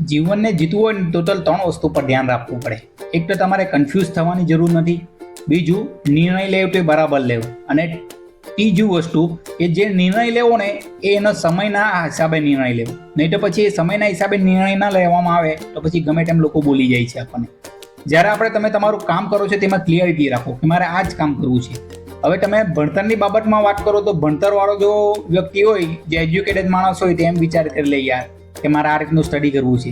જીવનને જીતવું હોય ને ટોટલ ત્રણ વસ્તુ પર ધ્યાન રાખવું પડે. એક તો તમારે કન્ફ્યુઝ થવાની જરૂર નથી. બીજું, નિર્ણય લેવો તો બરાબર લેવો. અને ત્રીજું વસ્તુ કે જે નિર્ણય લેવો ને, એ એનો સમયના હિસાબે નિર્ણય લેવો. નહીં તો પછી એ સમયના હિસાબે નિર્ણય ના લેવામાં આવે, તો પછી ગમે તેમ લોકો બોલી જાય છે આપણને. જ્યારે આપણે તમે તમારું કામ કરો છો તેમાં ક્લિયરિટી રાખો કે મારે આ જ કામ કરવું છે. હવે તમે ભણતરની બાબતમાં વાત કરો તો ભણતરવાળો જો વ્યક્તિ હોય, જે એજ્યુકેટેડ માણસ હોય, તે એમ વિચાર કરી લે યાર કે મારે આ રીતનું સ્ટડી કરવું છે.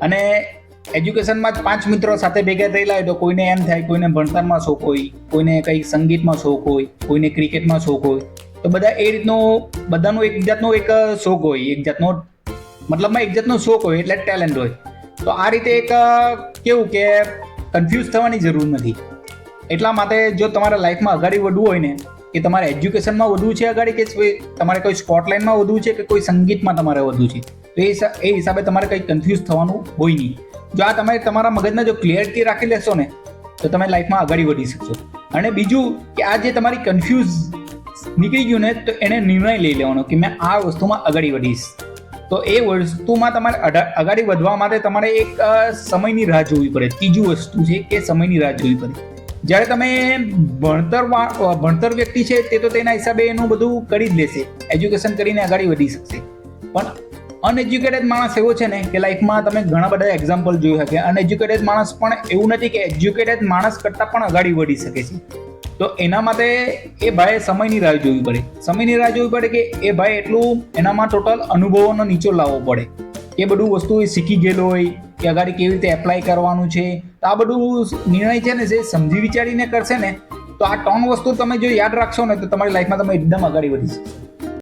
અને એજ્યુકેશનમાં જ પાંચ મિત્રો સાથે ભેગા થયેલા હોય તો કોઈને એમ થાય કોઈને ભણતરમાં શોખ હોય, કોઈને કંઈક સંગીતમાં શોખ હોય, કોઈને ક્રિકેટમાં શોખ હોય. તો બધા એ રીતનો, બધાનો એક જાતનો એક શોખ હોય, એક જાતનો, મતલબમાં એક જાતનો શોખ હોય એટલે ટેલેન્ટ હોય. તો આ રીતે એક કેવું કે કન્ફ્યુઝ થવાની જરૂર નથી. એટલા માટે જો તમારા લાઈફમાં આગળ વધવું હોય ને કે તમારે એજ્યુકેશનમાં વધવું છે આગળ કે તમારે કોઈ સ્પોટ લાઇનમાં વધવું છે કે કોઈ સંગીતમાં તમારે વધવું છે? તો એ એ હિસાબે તમારે કંઈ કન્ફ્યુઝ થવાનું હોય નહીં. જો આ તમે તમારા મગજના જો ક્લિયરિટી રાખી લેશો ને, તો તમે લાઈફમાં આગળ વધી શકશો. અને બીજું કે આ જે તમારી કન્ફ્યુઝ નીકળી ગયું ને, તો એને નિર્ણય લઈ લેવાનો કે મેં આ વસ્તુમાં આગળ વધીશ. તો એ વસ્તુમાં તમારે આગળ વધવા માટે તમારે એક સમયની રાહ જોવી પડે. ત્રીજું વસ્તુ છે કે સમયની રાહ જોવી પડે. જ્યારે તમે ભણતર ભણતર વ્યક્તિ છે, તે તો તેના હિસાબે એનું બધું કરી જ લેશે. એજ્યુકેશન કરીને આગળ વધી શકશે. પણ અનએજ્યુકેટેડ માણસ એવો છે ને કે લાઈફમાં તમે ઘણા બધા એક્ઝામ્પલ જોઈ શકે અનએજ્યુકેટેડ માણસ પણ એવું નથી કે એજ્યુકેટેડ માણસ કરતાં પણ આગળ વધી શકે છે. તો એના માટે એ ભાઈએ સમયની રાહ જોવી પડે. સમયની રાહ જોવી પડે કે એ ભાઈ એટલું એનામાં ટોટલ અનુભવોનો નીચો લાવવો પડે. એ બધું વસ્તુ એ શીખી ગયેલો હોય કે આગળ કેવી રીતે એપ્લાય કરવાનું છે? તો આ બધું નિર્ણય છે ને જે સમજી વિચારીને કરશે ને, તો આ ત્રણ વસ્તુ તમે જો યાદ રાખશો ને, તો તમારી લાઈફમાં તમે એકદમ આગળ વધી શકશો.